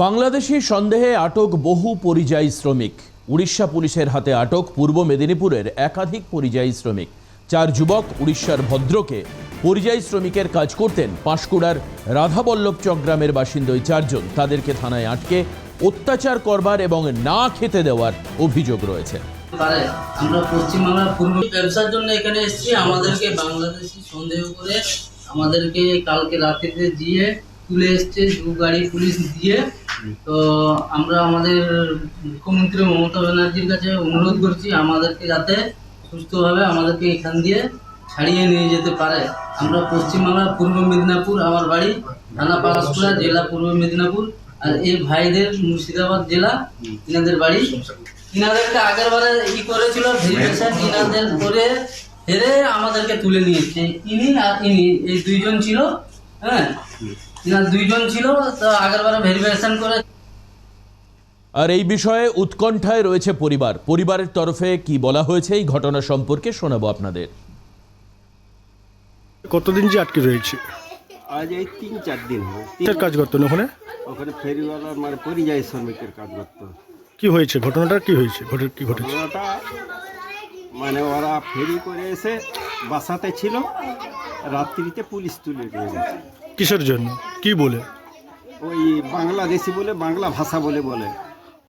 বাংলাদেশি সন্দেহে আটক বহু পরিযায়ী শ্রমিক। উড়িষ্যা পুলিশের হাতে আটক পূর্ব মেদিনীপুরের একাধিক পরিযায়ী শ্রমিক। চার যুবক উড়িষ্যার ভদ্রকে পরিযায়ী শ্রমিকের কাজ করতেন পাঁশকুড়ার রাধাবল্লভচক গ্রামের বাসিন্দা চারজন। তাদেরকে থানায় আটকে অত্যাচার করবার এবং না খেতে দেওয়ার অভিযোগ রয়েছে। আমরা পশ্চিমবাংলার পূর্ব ব্যবসার জন্য এখানে এসেছি। আমাদেরকে বাংলাদেশি সন্দেহ করে আমাদেরকে কালকে রাত্রিতে দিয়ে তুলে এসছে। দু গাড়ি পুলিশ দিয়ে তো আমরা আমাদের মুখ্যমন্ত্রী মমতা ব্যানার্জির কাছে অনুরোধ করছি আমাদেরকে যাতে সুস্থভাবে আমাদেরকে এখান দিয়ে ছাড়িয়ে নিয়ে যেতে পারে। আমরা পশ্চিমবাংলার পূর্ব মেদিনীপুর আমার বাড়ি থানা পালাসপুরা জেলা পূর্ব মেদিনীপুর আর এই ভাইদের মুর্শিদাবাদ জেলা ইনাদের বাড়ি। ইনাদেরকে আগের বারে ই করেছিল ভেরিফিকেশন ইনাদের করে হেরে আমাদেরকে তুলে নিয়েছে। ইনি আর ইনি এই দুইজন ছিল হ্যাঁ। ইনার দুইজন ছিল তো আগের ভেরিফিকেশন করে আর এই বিষয়ে উৎকণ্ঠায় রয়েছে পরিবার। পরিবারের তরফে কি বলা হয়েছে এই ঘটনা সম্পর্কে শোনাবো আপনাদের। কতদিন যে আটকে রয়েছে? আজ এই তিন চার দিন হবে কিসের কাজ করতেন ওখানে? ওখানে ফেরিওয়ালার মানে পরিযায়ী শ্রমিকের কাজ করতো। কি হয়েছে? ঘটনাটা কি হয়েছে? ঘটে কি ঘটেছে? ঘটনাটা মানে ওরা ফেরি করে এসে বাসাতে ছিল রাত্রিতে পুলিশ তুলে নিয়ে গেছে। কিসের জন্য? কি বলে? ওই বাংলাদেশি বলে বাংলা ভাষা বলে বলে।